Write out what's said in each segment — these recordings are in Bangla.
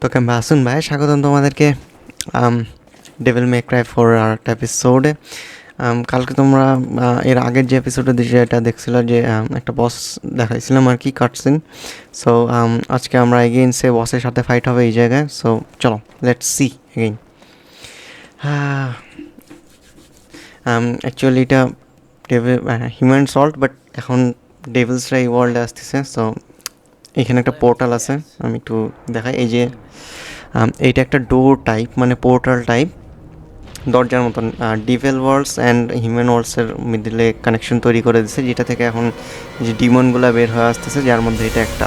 তো কেমন আসুন ভাই স্বাগতম তোমাদেরকে। ডেভিল মে ক্রাই ফোর আর একটা এপিসোডে কালকে তোমরা এর আগের যে এপিসোডে যেটা দেখছিল যে একটা বস দেখাইছিলাম আর কি কাটসিন সো আজকে আমরা এগেইন সে বসের সাথে ফাইট হবে এই জায়গায়। সো চলো লেটস সি এগেইন হ্যাঁ অ্যাকচুয়ালি এটা ডেভিল হিউম্যান সল্ট বাট এখন ডেভিলসরা এই ওয়ার্ল্ডে আসতেছে। সো এখানে একটা পোর্টাল আছে আমি একটু দেখাই। এই যে এইটা একটা ডোর টাইপ মানে পোর্টাল টাইপ দরজার মতন ডিভেল ওয়ার্লস অ্যান্ড হিউম্যান ওয়ার্লসের মিডিলে কানেকশন তৈরি করে দিছে, যেটা থেকে এখন যে ডিমনগুলো বের হয়ে আসতেছে, যার মধ্যে এটা একটা।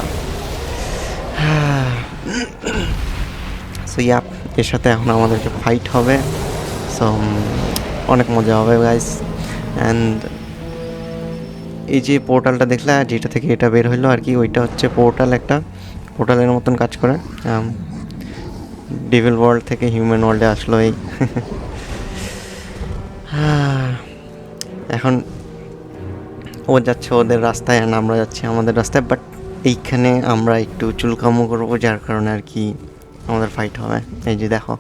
সো ইয়াপ এর সাথে এখন আমাদেরকে ফাইট হবে। সো অনেক মজা হবে গাইস অ্যান্ড এই যে পোর্টালটা দেখলে, যেটা থেকে এটা বের হইল আর কি, ওইটা হচ্ছে পোর্টাল একটা। পোর্টালের মতন কাজ করে। ডেভিল ওয়ার্ল্ড থেকে হিউম্যান ওয়ার্ল্ডে আসলো এই। এখন ও যাচ্ছে ওদের রাস্তায় আর আমরা যাচ্ছি আমাদের রাস্তায় বাট এইখানে আমরা একটু চুলকামো করব, যার কারণে আর কি আমাদের ফাইট হবে। এই যে দেখো।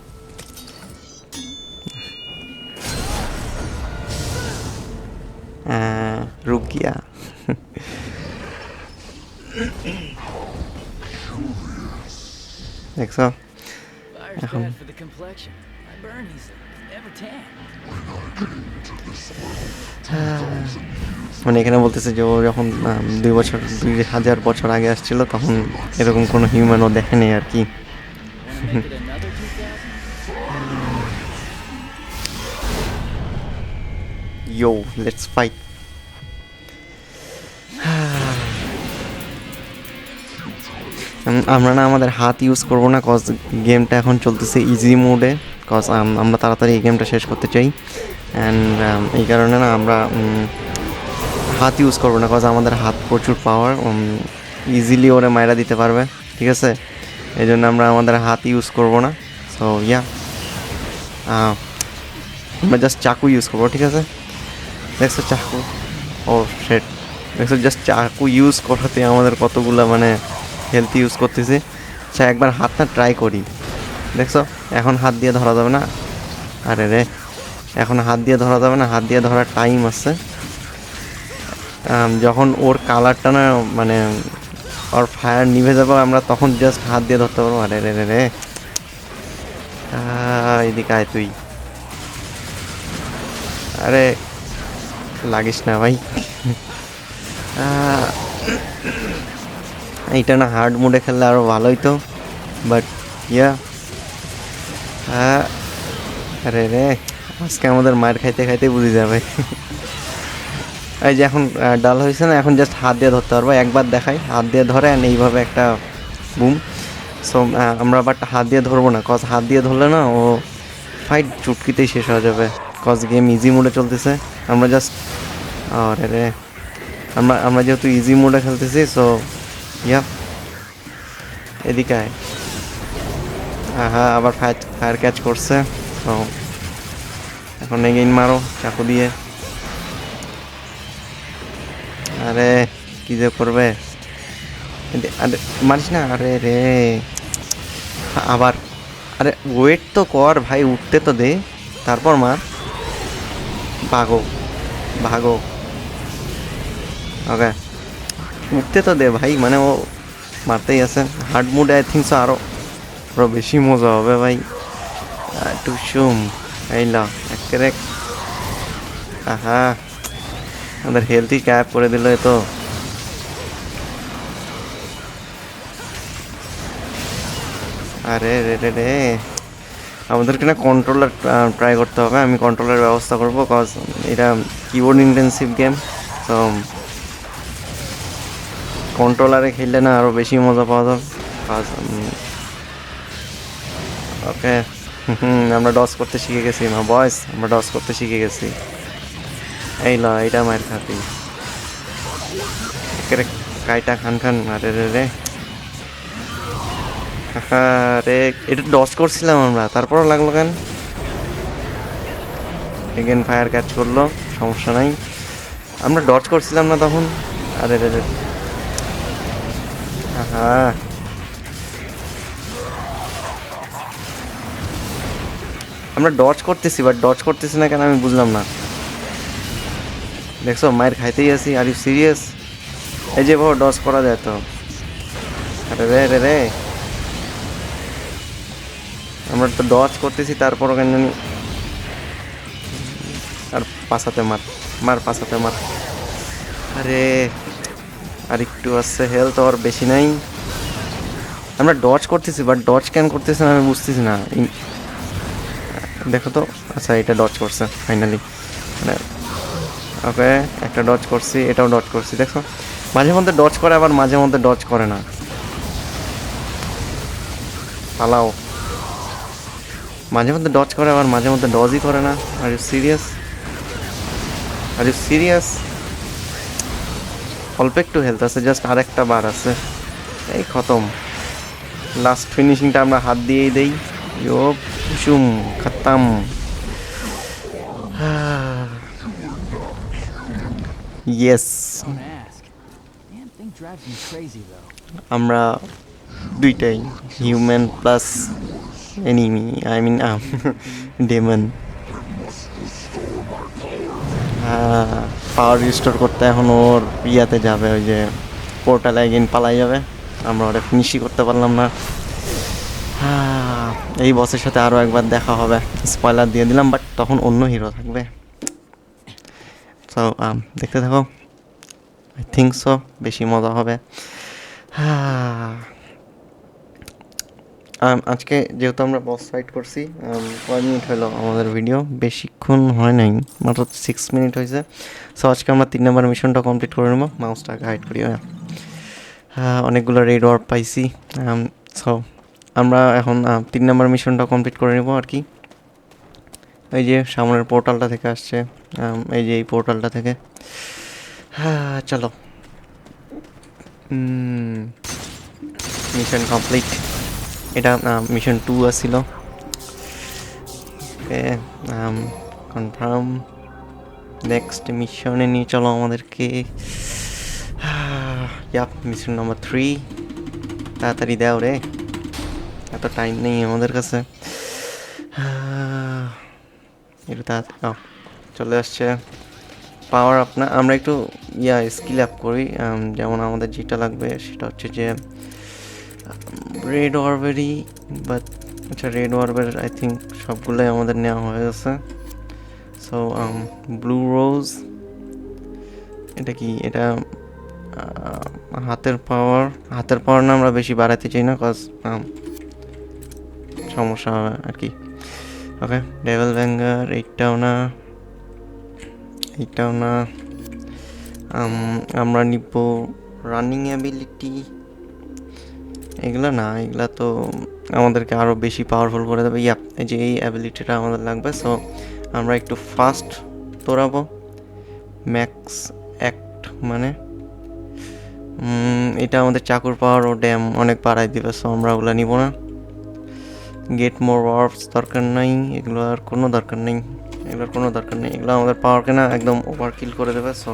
Tan. মানে এখানে বলতেছে যে ও যখন দুই বছর দুই হাজার বছর আগে আসছিল তখন এরকম কোনো হিউম্যানও দেখেনি আর কি। Wanna make it আমরা না আমাদের হাত ইউজ করব না কজ গেমটা এখন চলতেছে ইজি মোডে কজ আমরা তাড়াতাড়ি এই গেমটা শেষ করতে চাই। অ্যান্ড এই কারণে না আমরা হাত ইউজ করব না কজ আমাদের হাত প্রচুর পাওয়ার ইজিলি ওরে মায়েরা দিতে পারবে, ঠিক আছে? এই জন্য আমরা আমাদের হাত ইউজ করব না। সো ইয়া আমরা জাস্ট চাকু ইউজ করব, ঠিক আছে? দেখছ চাকু? ও শেট দেখছ জাস্ট চাকু ইউজ করাতে আমাদের কতগুলো মানে হেলথ ইউজ করতেছি। সে একবার হাতটা ট্রাই করি। দেখছ? এখন হাত দিয়ে ধরা যাবে না? আরে রে, এখন হাত দিয়ে ধরা যাবে না? হাত দিয়ে ধরার টাইম আছে। যখন ওর কালারটা না মানে ওর ফায়ার নিভে যাবে, আমরা তখন জাস্ট হাত দিয়ে ধরতে পারব। আরে রে রে রে। এদিকে আয় তুই। আরে, লাগিস না ভাই। এইটা না হার্ড মোডে খেললে আরও ভালোই তো বাট ইয়া হ্যাঁ আরে রে, আজকে আমাদের মায়ের খাইতে খাইতে বুঝে যাবে। এই যে এখন ডাল হয়েছে না, এখন জাস্ট হাত দিয়ে ধরতে পারব, একবার দেখাই। হাত দিয়ে ধরে and এইভাবে একটা বুম সো আমরা বাট হাত দিয়ে ধরবো না কজ হাত দিয়ে ধরলে না ও ফাইট চুটকিতেই শেষ হয়ে যাবে। কজ গেম ইজি মোডে চলতেছে। আমরা জাস্ট আরে রে, আমরা আমরা যেহেতু ইজি মোডে খেলতেছি সো ইয়া এদিকে আয়। হ্যাঁ আবার ফায়ার ফায়ার ক্যাচ করছে। তো এখন এগেইন মারো, চাকু দিয়ে। আরে, কি যে করবে? আরে মারিস না? আরে রে। আবার। আরে ওয়েট তো কর ভাই, উঠতে তো দে। তারপর মার। ভাগো। ভাগো। ওকে উঠতে তো দে ভাই মানে ও মারতেই আছে। হার্ড মুড আই থিঙ্ক আরও আরও বেশি মজা হবে ভাই। একটু সুম এইলা একেবারে আহা, আমাদের হেলথই ক্যাপ করে দিল তো। আরে, রে রে রে। আমাদেরকে না কন্ট্রোলার ট্রাই করতে হবে। আমি কন্ট্রোলার ব্যবস্থা করব কজ এটা কিবোর্ড ইন্টেন্সিভ গেম তো কন্ট্রোলারে খেললে না আরও বেশি মজা পাওয়া যাবে। ওকে আমরা ডস করতে শিখে গেছি মা বয়স আমরা ডস করতে শিখে গেছি। এই ল, এইটা মায়ের খাতি। একেবারে কাইটা খান খান, আরে রে রে। আরে এটা ডস করছিলাম আমরা, তারপরও লাগল কেন? এগেন ফায়ার ক্যাচ করল, সমস্যা নাই। আমরা ডচ করছিলাম না তখন, আরে রে রে। আমরা ডজ করতেছি বাট ডজ করতেছি না কেন আমি বুঝলাম না। দেখছ, মায়ের খাইতেই আছি আর ইউ সিরিয়াস এই যে বাবা ডজ করা যায় তো। আরে রে রে রে। আমরা তো ডজ করতেছি তারপরও কেন জানি। আর পাশাতে মার মার পাশাতে মার। আরে। আর একটু আসছে হেলথ আর বেশি নাই। আমরা ডজ করতেছি বাট ডজ কেন করতেছি না, আমি বুঝতেছি না। দেখো তো আচ্ছা এটা ডজ করছে ফাইনালি মানে ওকে, একটা ডজ করছি, এটাও ডজ করছি, দেখো। মাঝে মধ্যে ডজ করে, আবার মাঝে মধ্যে ডজ করে না। পালাও। মাঝে মধ্যে ডজ করে, আবার মাঝে মধ্যে ডজই করে না। Are you serious are you serious অল্প একটু হেলথ আছে জাস্ট আরেকটা বার আছে। এই খতম। লাস্ট ফিনিশিংটা আমরা হাত দিয়েই দেই। ইয়ো, কুসুম, খতম। ইয়েস. আমরা দুইটাই human plus enemy I mean demon power restore করতে এখন ওর ইয়াতে যাবে, ওই যে পোর্টালে এগেন পালাই যাবে। আমরা ওটা ফিনিশই করতে পারলাম না। এই বসের সাথে আরও একবার দেখা হবে। স্পয়লার দিয়ে দিলাম বাট তখন অন্য হিরো থাকবে। সো দেখতে থাকো। আই থিঙ্ক সো বেশি মজা হবে। হ্যাঁ। আজকে যেহেতু আমরা বস ফাইট করছি কয় মিনিট হলো আমাদের ভিডিও বেশিক্ষণ হয় নাই, মাত্র সিক্স মিনিট হয়েছে। সো আজকে আমরা তিন নম্বর মিশনটা কমপ্লিট করে নেব। মাউসটাকে হাইড করি হ্যাঁ। অনেকগুলো রেড ওয়ার্ড পাইছি সো আমরা এখন তিন নম্বর মিশনটা কমপ্লিট করে নেব আর কি। এই যে সামনের পোর্টালটা থেকে আসছে এই যে এই পোর্টালটা থেকে। হ্যাঁ চলো। মিশন কমপ্লিট এটা মিশন টু আসছিল। ওকে কনফার্ম নেক্সট মিশনে নিয়ে চলো আমাদেরকে। মিশন নম্বর থ্রি তাড়াতাড়ি দাও রে। এত টাইম নেই আমাদের কাছে। একটু তাড়াতাড়ি চলে আসছে। পাওয়ার আপনার আমরা একটু, ইয়া স্কিল আপ করি। যেমন আমাদের যেটা লাগবে সেটা হচ্ছে যে রেড অরবেরই বাট আচ্ছা রেড অরবের আই থিঙ্ক সবগুলোই আমাদের নেওয়া হয়ে গেছে। সো ব্লু রোজ এটা কি? এটা হাতের পাওয়ার। হাতের পাওয়ার না আমরা বেশি বাড়াতে চাই না কজ সমস্যা হবে আর কি। ওকে ডেভেল ব্যাঙ্গার এইটাও না এইটাও না। আমরা নিব রানিং অ্যাবিলিটি এগুলো না, এগুলা তো আমাদেরকে আরও বেশি পাওয়ারফুল করে দেবে। ইয়া যে এই অ্যাবিলিটিটা আমাদের লাগবে। সো আমরা একটু ফাস্ট দৌড়াবো ম্যাক্স অ্যাক্ট মানে এটা আমাদের চাকুর পাওয়ার ও ড্যাম অনেক বাড়াই দিবে। সো আমরা ওগুলো নিব না। গেট মোর ওয়ার্পস দরকার নাই। এগুলো আর কোনো দরকার নেই। এগুলোর কোনো দরকার নেই। এগুলো আমাদের পাওয়ারকে না একদম ওভার কিল করে দেবে। সো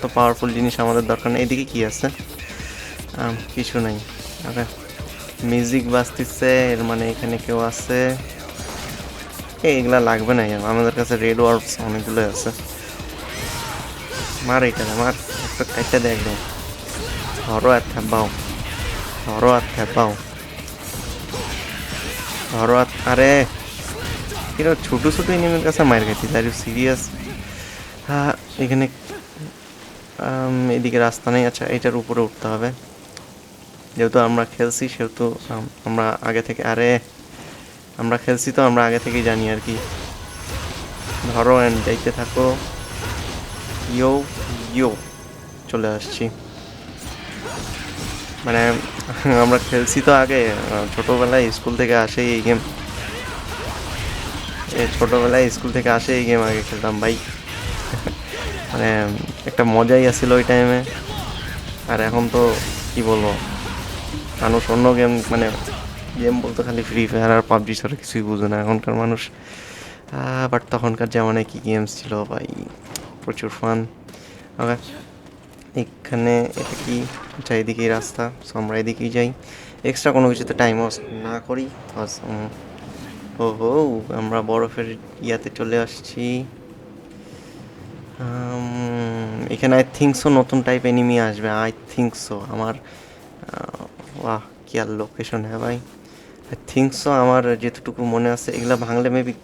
তো পাওয়ারফুল জিনিস আমাদের দরকার নেই। এদিকে কী আছে? কিছু নাই। ওকে মিউজিক বাজতেছে, এর মানে এখানে কেউ আছে। এই এগুলা লাগবে না আমাদের কাছে রেড ওয়ার্পস অনেকগুলো আছে। মার এটা মার, একটা কাইটা দেয় একদম ধরো আর থাকবাও ধরো আর থাকবাও ধরো আর, আরে! এরা ছোটো ছোটো এনিমের কাছে মায়ের খাইতে আর সিরিয়াস হ্যাঁ এখানে এদিকে রাস্তা নেই আচ্ছা এটার উপরে উঠতে হবে। যেহেতু আমরা খেলছি, সেহেতু আমরা আগে থেকে, আরে, আমরা খেলছি তো, আমরা আগে থেকেই জানি আর কি। ধরো অ্যান্ড যাইতে থাকো। ইয়ো ইয়ো, চলে আসছি। মানে আমরা খেলছি তো আগে ছোটোবেলায় স্কুল থেকে আসে এই গেম ছোটোবেলায় স্কুল থেকে আসে এই গেম আগে খেলতাম ভাই। মানে একটা মজাই আসছিল ওই টাইমে আর এখন তো, কি বলব? মানুষ অন্য গেম মানে গেম বলতে খালি ফ্রি ফায়ার আর পাবজি ছাড়া কিছুই বুঝে না। এখনকার মানুষ বাট তখনকার জামানায় কি গেমস ছিল ভাই? প্রচুর ফান এখানে এটা কি? এদিকেই রাস্তা সো আমরা এদিকেই যাই। এক্সট্রা কোনো কিছুতে টাইম ওয়েস্ট না করি। ও হো আমরা বরফের ইয়াতে চলে আসছি। এখানে আই থিঙ্ক সো নতুন টাইপ এনিমি আসবে। আই থিঙ্ক সো আমার বাহ, কি আর লোকেশন হ্যাঁ ভাই। আই থিঙ্ক সো আমার যেতটুকু মনে আছে, এগুলো ভাঙলে মেবি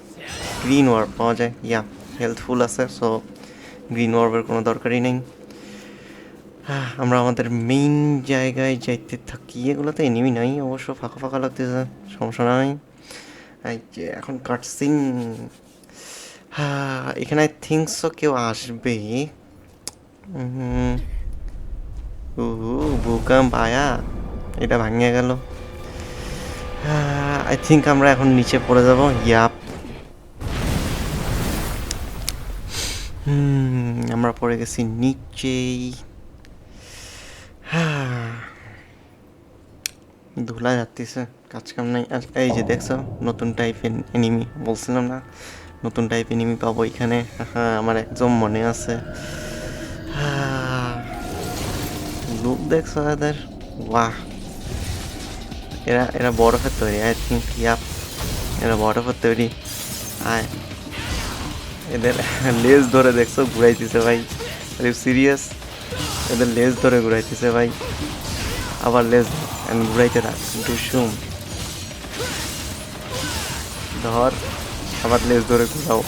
গ্রিন ওয়ার্ব পাওয়া যায়। ইয়া হেলথফুল আছে সো গ্রিন ওয়ার্বের কোনো দরকারই নেই। আমরা আমাদের মেইন জায়গায় যাইতে থাকি, এগুলোতে এনিমি নাই, অবশ্য ফাঁকা ফাঁকা লাগতেছে, সমস্যা নাই। যে, এখন কাটসিং হ্যাঁ এখানে আই থিঙ্ক সো কেউ আসবে। ভূকম্প, আয়া। এটা ভাঙিয়ে গেল। আই থিঙ্ক আমরা এখন নিচে পড়ে যাব। ইয়াপ আমরা পড়ে গেছি নিচেই। ধুলা যাচ্ছে, কাজ কাম নাই। এই যে দেখছ, নতুন টাইপের এনিমি বলছিলাম না, নতুন টাইপ এনিমি পাবো এখানে। হ্যাঁ আমার একদম মনে আছে। লুক দেখছ এদের বাহ। এরা এরা বরফের তৈরি আই থিঙ্ক ইয়াপ এরা বরফের তৈরি আয়। এদের লেজ ধরে দেখছ, ঘুরাইতেছে ভাই। সিরিয়াস এদের লেজ ধরে ঘুরাইতেছে ভাই। আবার লেজ ঘুরাইতে থাক দুসুম ধর, আবার লেজ ধরে ঘুরাও।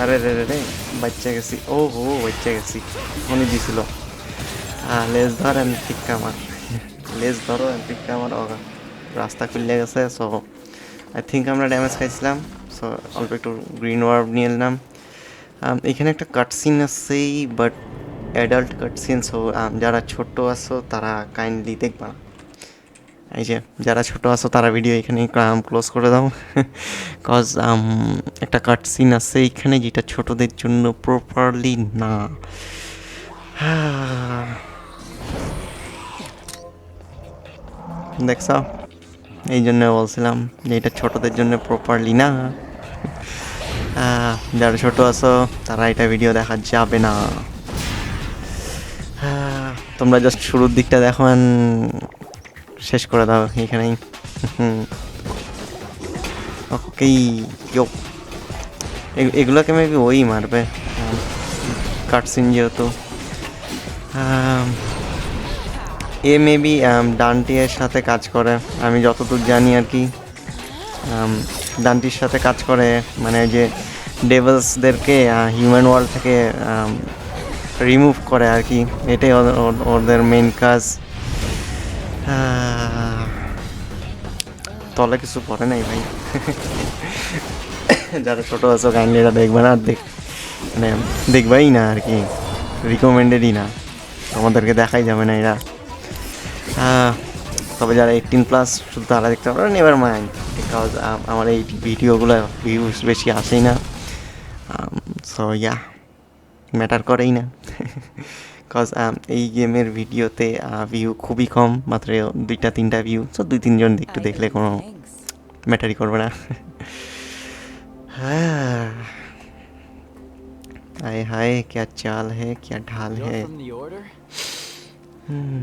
আরে, রে রে রে, বাচ্চা গেছি। ও হো বাচ্চা গেছি। উনি দিছিল। লেজ ধর আমি টিক্কা মার লেজ ধরো and টিক্কা মার ওগা রাস্তা খুলে গেছে সো আই থিঙ্ক আমরা ড্যামেজ খাইছিলাম সো অল্প একটু গ্রিন ওয়ার্ব নিয়ে এলাম এখানে একটা কাটসিন আছে বাট অ্যাডাল্ট কাটসিন সো যারা ছোট আছো, তারা কাইন্ডলি দেখবা। এই যে, যারা ছোট আছো, তারা ভিডিও এখানে ক্লোজ করে দাও। কজ একটা কাট সিন আছে এখানে, যেটা ছোটদের জন্য প্রপারলি না। দেখছ? এই জন্য বলছিলাম যে এটা ছোটদের জন্য প্রপারলি না। যারা ছোট আছো, তারা এটা ভিডিও দেখা যাবে না। তোমরা জাস্ট শুরুর দিকটা দেখো শেষ করে দাও এখানেই। ওকে এগুলোকে মেবি ওই মারবে। কাটসিন যেহেতু। এ মেবি ডান্টিয়ের সাথে কাজ করে। আমি যতদূর জানি আর কি আম, ডান্টির সাথে কাজ করে। মানে যে ডেভেলসদেরকে হিউম্যান ওয়ার্ল্ড থেকে রিমুভ করে আর কি। এটাই ওদের- মেন কাজ। তলে কিছু পড়ে নাই ভাই। যারা ছোটো আছো কাইন্ডলি এটা দেখবে না দেখ মানে দেখবাই না আর কি। রিকমেন্ডেডই না। আমাদেরকে দেখাই যাবে না এরা। তবে যারা এইটিন প্লাস শুধু তারা দেখতে পারো নেভার মাইন্ড বিকজ আমার এই ভিডিওগুলো ভিউজ বেশি আসেই না সো ইয়া ম্যাটার করেই না কজ এই গেমের ভিডিওতে ভিউ খুবই কম মাত্র দুইটা তিনটা ভিউ সো দুই তিনজন একটু দেখলে কোনো ম্যাটারই করবে না হ্যাঁ हाय हाय क्या चाल है क्या ढाल You're है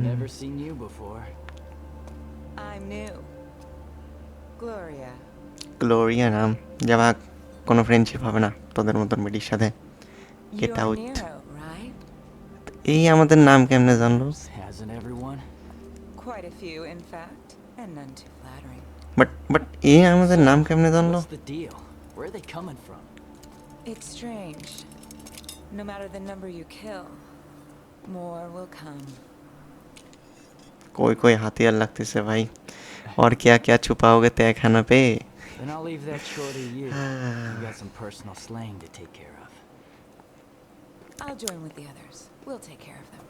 Never seen you before. I'm new. Gloria. Gloria নাম যাবা কোনো ফ্রেন্ডশিপ হবে না তোদের মতন বেটির সাথে Get You're out. Nero, right? এই আমাদের নাম কেমনে জানলো Hasn't everyone? Quite a few, in fact, and none too flattering. But but এই আমাদের নাম কেমনে জানলো? It's strange. No matter the number you kill, more will come. कोई कोई हाथियार लगते भाई और क्या क्या छुपाओगे तय खाना पे Then I'll leave that chore to you. You got some personal slang to take care of. I'll join with the others. We'll take care of them.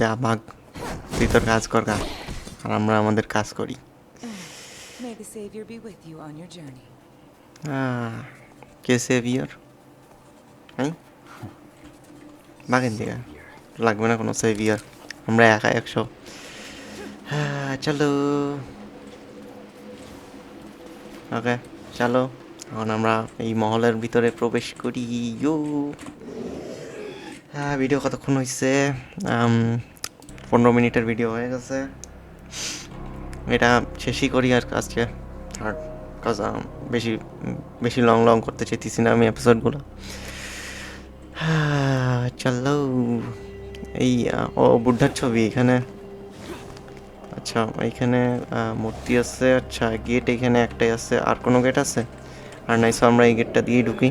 যা ভাগ তুই তোর কাজ কর গা আর আমরা আমাদের কাজ করি May the Savior be with you on your journey. Ah, K saviour হ্যাঁ বাগেন দিকে Savior. লাগবে না কোনো সেভিয়ার আমরা একা একশো। হ্যাঁ চলো। ওকে, চলো। এখন আমরা এই মহলের ভিতরে প্রবেশ করি। ইউ হ্যাঁ ভিডিও কতক্ষণ হয়েছে পনেরো মিনিটের ভিডিও হয়ে গেছে। এটা শেষই করি আর আজকে। আর কাজ বেশি বেশি লং লং করতে চাইতেছি না আমি এপিসোডগুলো চলো এই ও বুদ্ধার ছবি এখানে। আচ্ছা আহ, মূর্তি আছে। আচ্ছা গেট এখানে একটাই আছে। আর কোনো গেট আছে? আর নাই so আমরা এই গেটটা দিয়েই ঢুকি।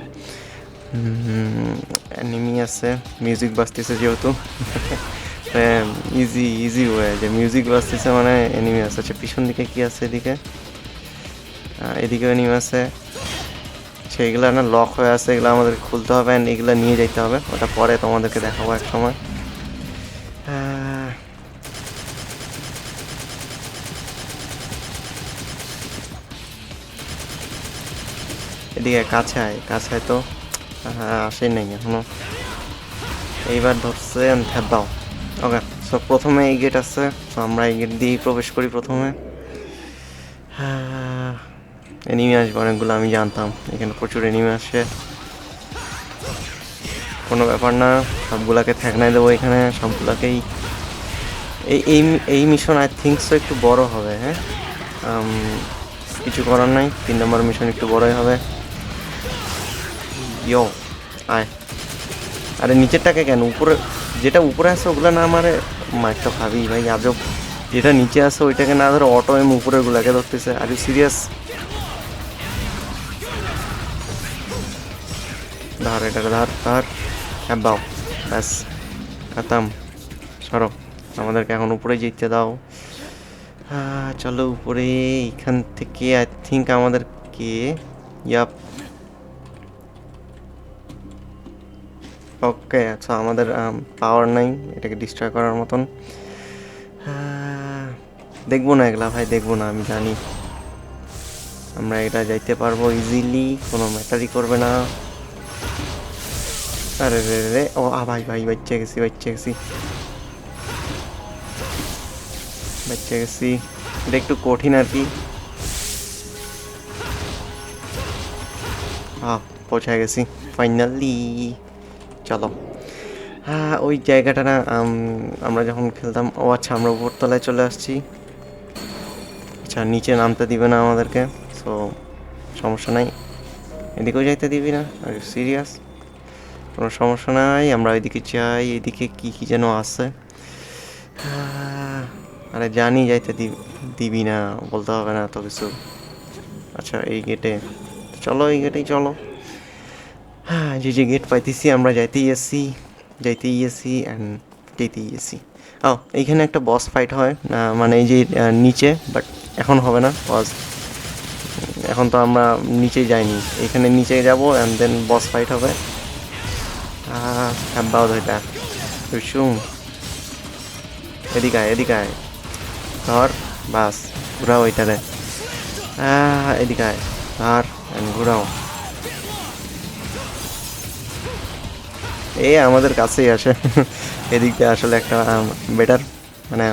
অ্যানিমি আছে। মিউজিক বাজতেছে যেহেতু। ইজি ইজি ওয়ে যে মিউজিক বাজতেছে মানে এনিমি আছে। আচ্ছা পিছন দিকে কি আছে এদিকে? এদিকে এনিমি আছে। সেইগুলো না লক হয়ে আছে। এগুলো আমাদের খুলতে হবে অ্যান্ড এগুলো নিয়ে যেতে হবে। ওটা পরে তোমাদেরকে দেখাবো এক সময় এদিকে কাছে আয় কাছে আয় তো আসেই নাই এখনও। এইবার ধরছে দাও। ওকে সো প্রথমে এই গেট আছে সো আমরা এই গেট দিয়েই প্রবেশ করি প্রথমে। এনিমি আসবে, অনেকগুলো আমি জানতাম। এখানে প্রচুর এনিমি আসে। কোনো ব্যাপার না, সবগুলাকে ঠেকনাই দেবো এখানে, সবগুলাকেই। এই এই এই মিশন আই থিঙ্ক সো একটু বড় হবে হ্যাঁ? কিছু করার নাই, তিন নম্বর মিশন একটু বড়ই হবে। ইয়ো, আয়। আরে নিচেরটাকে কেন? উপরে, যেটা উপরে আসে ওগুলো না আমারে তো খাবি ভাই, আজব। যেটা নিচে আসে ওইটাকে না ধরে অটো এম উপরে গুলাকে ধরতেছে আর সিরিয়াস ধর, এটাকে ধর ধর। হ্যাঁ বাও ব্যাস, খাতাম। সরো, আমাদেরকে এখন উপরে যেতে দাও। চলো উপরে এখান থেকে আই থিঙ্ক আমাদেরকে ইয়াপ ওকে আচ্ছা আমাদের পাওয়ার নাই, এটাকে ডিস্ট্রয় করার মতন। দেখব না এগুলা, ভাই, দেখব না, আমি জানি। আমরা এটা যাইতে পারব ইজিলি কোনো ম্যাটারই করবে না। আরে, রে রে ও, আ, ভাই ভাই, বাচ্চা গেছি বাচ্চা গেছি। বাচ্চা গেছি। এটা একটু কঠিন আর কি। আহ, পৌঁছায় গেছি ফাইনালি চলো। হ্যাঁ ওই জায়গাটা না আমরা যখন খেলতাম ও আচ্ছা আমরা উপরতলায় চলে আসছি। আচ্ছা নিচে নামতে দিবে না আমাদেরকে সো সমস্যা নাই। এদিকেও যাইতে দিবি না আর সিরিয়াস কোনো সমস্যা নাই আমরা ওইদিকে যাই এদিকে কি কি যেন আহ, আরে জানি যাইতে দিবি দিবি না বলতে হবে না তো কিছু। আচ্ছা এই গেটে চলো এই গেটেই চলো। হ্যাঁ যে যে গেট পাইতেছি আমরা যাইতেই এসছি যাইতেই এসছি অ্যান্ড যেতেই এসছি ও এইখানে একটা বস ফাইট হয় মানে এই যে নিচে বাট এখন হবে না বস এখন তো আমরা নিচে যাইনি। এখানে নিচে যাব অ্যান্ড দেন বস ফাইট হবে। হ্যাঁ ধরটা রুসুম এদিকে আয় এদিকে আয়। ধর বাস ঘুরাও ওইটারে আহ, এদিকে আয়। ধর and ঘুরাও। এ আমাদের কাছেই আসে। এদিক দিয়ে আসলে একটা বেটার মানে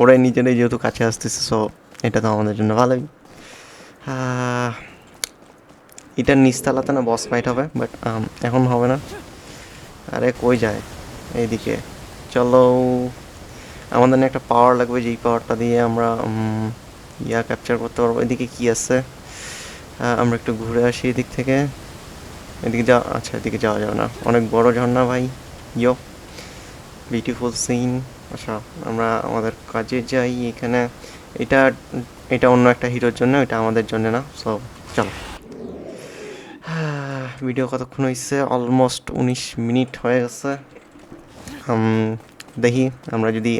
ওরাই নিজেরাই যেহেতু কাছে আসতেছে সো এটা তো আমাদের জন্য ভালোই। এটার নিচতলাতে না বস ফাইট হবে বাট এখন হবে না। আরে কই যায়? এইদিকে। চলো, আমাদের না একটা পাওয়ার লাগবে, যেই পাওয়ারটা দিয়ে আমরা ইয়া ক্যাপচার করতে পারব। এদিকে কি আছে? আমরা একটু ঘুরে আসি এদিক থেকে। এদিকে যা আচ্ছা এদিকে যাওয়া যাবে না। অনেক বড় ঝর্ণা ভাই। ইয়ো বিউটিফুল সিন আচ্ছা আমরা আমাদের কাজে যাই এখানে। এটা এটা অন্য একটা হিরোর জন্য, এটা আমাদের জন্য না। সো চলো। ভিডিও কতক্ষণ হয়েছে অলমোস্ট উনিশ মিনিট হয়ে গেছে। দেখি, আমরা যদি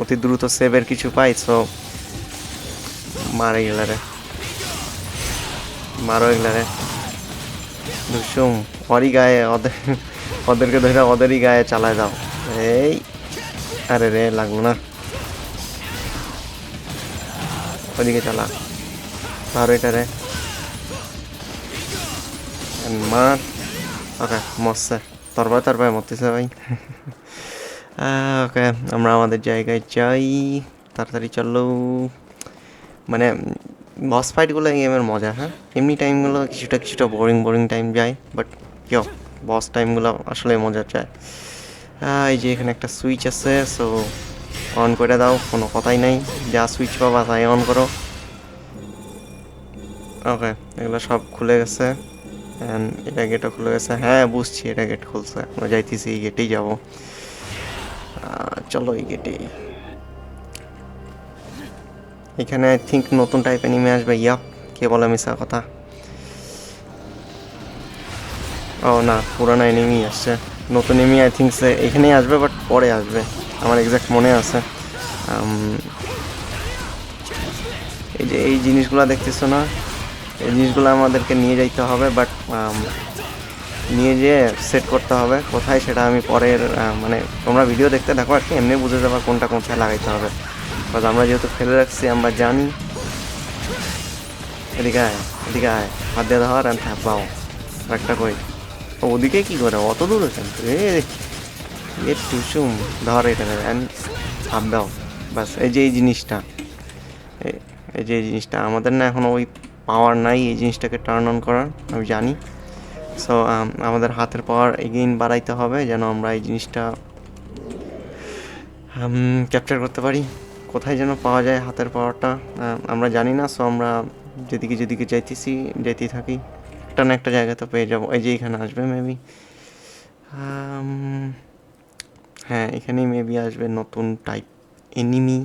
অতি দ্রুত সেভের কিছু পাই সো মারে গেলারে মারো এগুলারে। দুসুম ওরই গায়ে ওদের, ওদেরকে ধরে ওদেরই গায়ে চালায় দাও। এই, আরে রে লাগল না। ওদিকে চালা। মারো এটা রে। মার। ওকে, মরছে। তরবায় তরবায় মরতেছে ভাই। ওকে, আমরা আমাদের জায়গায় যাই। তাড়াতাড়ি চলো। মানে বস ফাইটগুলো গেমের মজা হ্যাঁ? এমনি টাইমগুলো কিছুটা কিছুটা বোরিং বোরিং টাইম যায় বাট কেউ বস টাইমগুলো আসলে মজা চায়। আহ, এই যে এখানে একটা সুইচ আছে সো অন করে দাও কোনো কথাই নাই। যা সুইচ পাবা তাই অন করো। ওকে এগুলো সব খুলে গেছে। এটা গেটও খুলে গেছে। হ্যাঁ বুঝছি এটা গেট খুলছে। আমরা যাইতেছি এই গেটেই যাব। চলো এই গেটেই এখানে আই থিঙ্ক নতুন টাইপ এনিমে আসবে ইয়াপ কে বলে মিশা কথা? ও না, পুরানো এনিমি আসছে। নতুন এনিমি আই থিঙ্ক সে এখানেই আসবে বাট পরে আসবে। আমার এক্স্যাক্ট মনে আছে। এই যে এই জিনিসগুলো দেখতেছো না? এই জিনিসগুলো আমাদেরকে নিয়ে যাইতে হবে বাট নিয়ে যেয়ে সেট করতে হবে। কোথায় সেটা আমি পরের মানে তোমরা ভিডিও দেখতে দেখো আর কি, এমনি বুঝে যাবা কোনটা কোথায় লাগাইতে হবে। বাট আমরা যেহেতু ফেলে রাখছি, আমরা জানি। এদিকে আয় এদিকে আয়। হাত দিয়ে ধর আর থাক পাও। একটা কই? ওদিকে কি করে? অত দূর কিন্তু এ টুসুম, ধর এখানে। হাত দাও। বাস, এই যে এই জিনিসটা। এই যে এই জিনিসটা। আমাদের না এখন ওই পাওয়ার নাই এই জিনিসটাকে টার্ন অন করার, আমি জানি। সো আমাদের হাতের পাওয়ার এগেইন বাড়াইতে হবে যেন আমরা এই জিনিসটা ক্যাপচার করতে পারি। কোথায় যেন পাওয়া যায় হাতের পাওয়ারটা আমরা জানি না সো আমরা যেদিকে যেদিকে যাইতেছি, যাইতেই থাকি। একটা না একটা জায়গায় তো পেয়ে যাব। এই যে এখানে আসবে মেবি হ্যাঁ এখানেই মেবি আসবে নতুন type enemy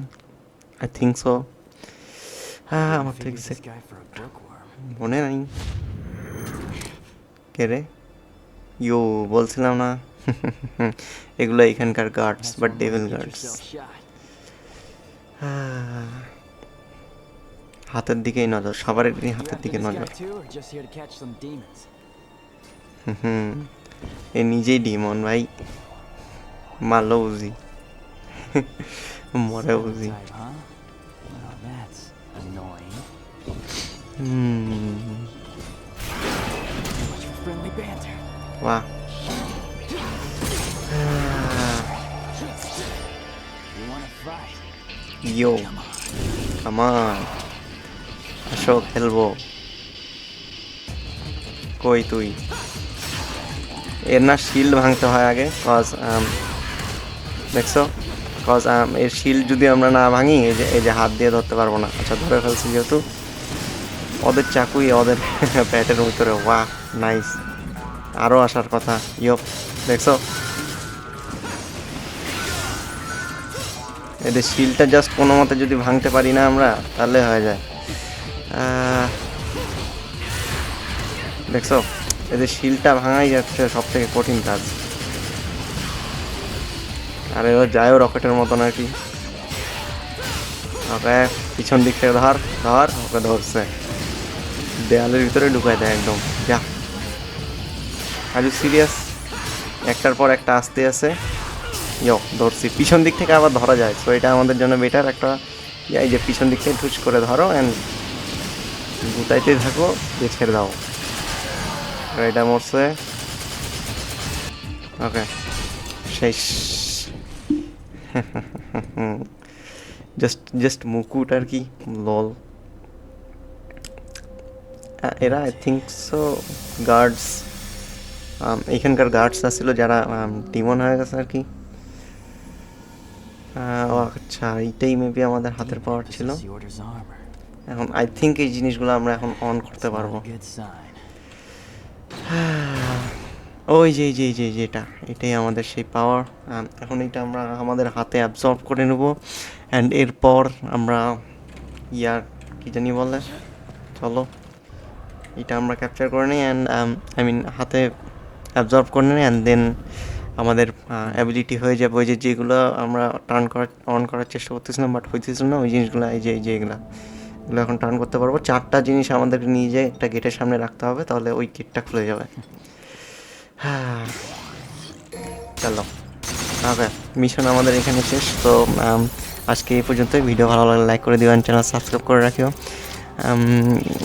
I think so হ্যাঁ আমার তো. মনে নাই। কে রে? ইউ বলছিলাম না। এগুলো এখানকার গার্ডস one ডেভিল গার্ডস. হাতের দিকেই নজর সবার হাতের দিকে নজর। হুম হুম এ নিজেই ডিমন ভাই। মারলো বুঝি। মরে উজি হুম। ইয়ো কামান আসো খেলব কই তুই? এর না শিল্ড ভাঙতে হয় আগে কজ দেখছ? কজ এর শিল্ড যদি আমরা না ভাঙি, এই যে এই যে হাত দিয়ে ধরতে পারব না। আচ্ছা ধরে ফেলছি যেহেতু। ওদের চাকুই ওদের প্যাটের ভিতরে ওয়াহ নাইস আরও আসার কথা। ইয়প দেখছ? এদের শিলটা জাস্ট কোনো মতে যদি ভাঙতে পারি না আমরা, তাহলে হয়ে যায়। দেখছ? এদের শিলটা ভাঙাই যাচ্ছে সব থেকে কঠিন কাজ। আরে ও যায়ও রকেটের মতন আর কি। ওকে, পিছন দিক থেকে ধর ধর, ওকে ধরছে। দেয়ালের ভিতরে ঢুকাই দেয় একদম। যা। আজ সিরিয়াস একটার পর একটা আসতে আছে। ইয়ো ধরছি। পিছন দিক থেকে আবার ধরা যায়। সো এটা আমাদের জন্য বেটার একটা ইয়ে, এই যে পিছন দিক থেকে ঠুস করে ধরো অ্যান্ড গুটাইতে থাকো দিয়ে ছেড়ে দাও। এটা মরছে ওকে শেষ। জাস্ট জাস্ট মুকুট আর কি লল এরা আই থিঙ্ক সো গার্ডস এখানকার গার্ডস আসছিল যারা ডিমন হয়ে গেছে আর কি। আচ্ছা এইটাই মেবি আমাদের হাতের পাওয়ার ছিল. এখন আই থিঙ্ক এই জিনিসগুলো আমরা এখন অন করতে পারব। ওই যে যে যে এই যে এটা এটাই আমাদের সেই পাওয়ার এখন এটা আমরা আমাদের হাতে অ্যাবজর্ব করে নেব। অ্যান্ড এরপর আমরা ইয়ার কি জানি বলে? চলো। এটা আমরা ক্যাপচার করে নিই। অ্যান্ড আই মিন হাতে অ্যাবজর্ব করে নিই। অ্যান্ড দেন আমাদের অ্যাবিলিটি হয়ে যাবে ওই যে যেগুলো আমরা টার্ন করার অন করার চেষ্টা করতেছিলাম বাট হইতেছিল না ওই জিনিসগুলো এই যে এই যে এগুলো এগুলো এখন টার্ন করতে পারব। চারটা জিনিস আমাদেরকে নিয়ে যেয়ে একটা গেটের সামনে রাখতে হবে তাহলে ওই গেটটা খুলে যাবে। হ্যাঁ চলো। ওকে মিশন আমাদের এখানে শেষ তো আজকে এই পর্যন্তই। ভিডিও ভালো লাগলে লাইক করে দিবেন চ্যানেল সাবস্ক্রাইব করে রাখিও।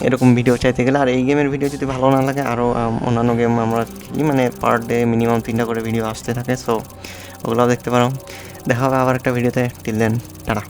এরকম ভিডিও চাইতে গেলে। আর এই গেমের ভিডিও যদি ভালো না লাগে আরও অন্যান্য গেম আমরা খেলি। মানে পার ডে মিনিমাম তিনটা করে ভিডিও আসতে থাকে সো ওগুলোও দেখতে পারো। দেখা হবে আবার একটা ভিডিওতে টিল দেন টাটা।